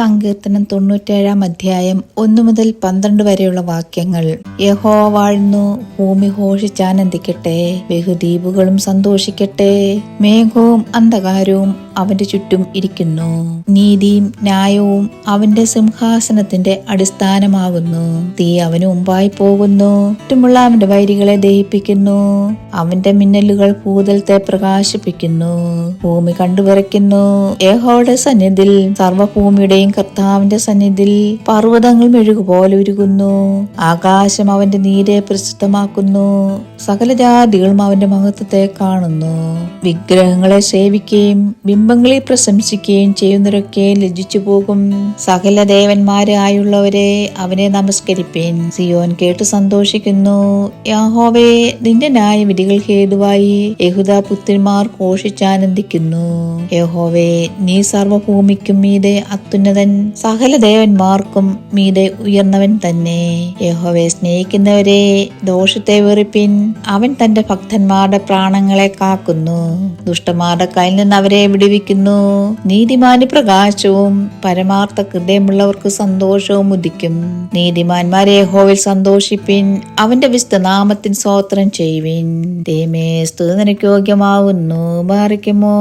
സങ്കീർത്തനം തൊണ്ണൂറ്റേഴാം അധ്യായം ഒന്നു മുതൽ പന്ത്രണ്ട് വരെയുള്ള വാക്യങ്ങൾ. യഹോ വാഴ്ന്നു ഭൂമി ഘോഷിച്ചാനന്ദിക്കട്ടെ ബഹുദ്വീപുകളും സന്തോഷിക്കട്ടെ മേഘവും അന്ധകാരവും അവന്റെ ചുറ്റും ഇരിക്കുന്നു. നീതിയും ന്യായവും അവന്റെ സിംഹാസനത്തിന്റെ അടിസ്ഥാനമാകുന്നു. തീ അവന് മുമ്പായി പോകുന്നു ചുറ്റുമുള്ള അവന്റെ വൈരികളെ ദഹിപ്പിക്കുന്നു അവന്റെ മിന്നലുകൾ ഭൂതലത്തെ പ്രകാശിപ്പിക്കുന്നു ഭൂമി കണ്ടുവിറയ്ക്കുന്നു യഹോയുടെ സന്നിധിയിൽ സർവഭൂമിയുടെയും കർത്താവിന്റെ സന്നിധിയിൽ പർവതങ്ങൾ മെഴുകുപോലെ ഉരുകുന്നു. ആകാശം അവന്റെ നീരെ പ്രസിദ്ധമാക്കുന്നു. സകല ജാതികളും അവന്റെ മഹത്വത്തെ കാണുന്നു. വിഗ്രഹങ്ങളെ സേവിക്കുകയും ബിംബങ്ങളെ പ്രശംസിക്കുകയും ചെയ്യുന്നവരൊക്കെ ലജ്ജിച്ചു പോകും സകല ദേവന്മാരായുള്ളവരെ അവനെ നമസ്കരിപ്പേൻ. സിയോൻ കേട്ട് സന്തോഷിക്കുന്നു. യാഹോവേ നിന്റെ ന്യായവിധികൾ ഹേതുവായി യഹുദ പുത്രിമാർ ഘോഷിച്ചാനന്ദിക്കുന്നു യഹോവേ നീ സർവഭൂമിക്കും മീതെ സകല ദേവന്മാർക്കും മീതെ ഉയർന്നവൻ തന്നെ. യഹോവയെ സ്നേഹിക്കുന്നവരെ ദോഷത്തെ വെറുപ്പിൻ അവൻ തന്റെ ഭക്തന്മാരുടെ പ്രാണങ്ങളെ കാക്കുന്നു. ദുഷ്ടന്മാരുടെ കയ്യിൽ നിന്ന് അവരെ വിടുവിക്കുന്നു. നീതിമാന് പ്രകാശവും പരമാർത്ഥ ഹൃദയമുള്ളവർക്ക് സന്തോഷവും ഉദിക്കും. നീതിമാന്മാരെ യഹോവയിൽ സന്തോഷിപ്പിൻ അവന്റെ വിസ്തനാമത്തിന് സ്തോത്രം ചെയ്യുവിൻ. ദേമേ സ്തുതി നിനക്ക് യോഗ്യമാവുന്നു. മാറിക്കുമോ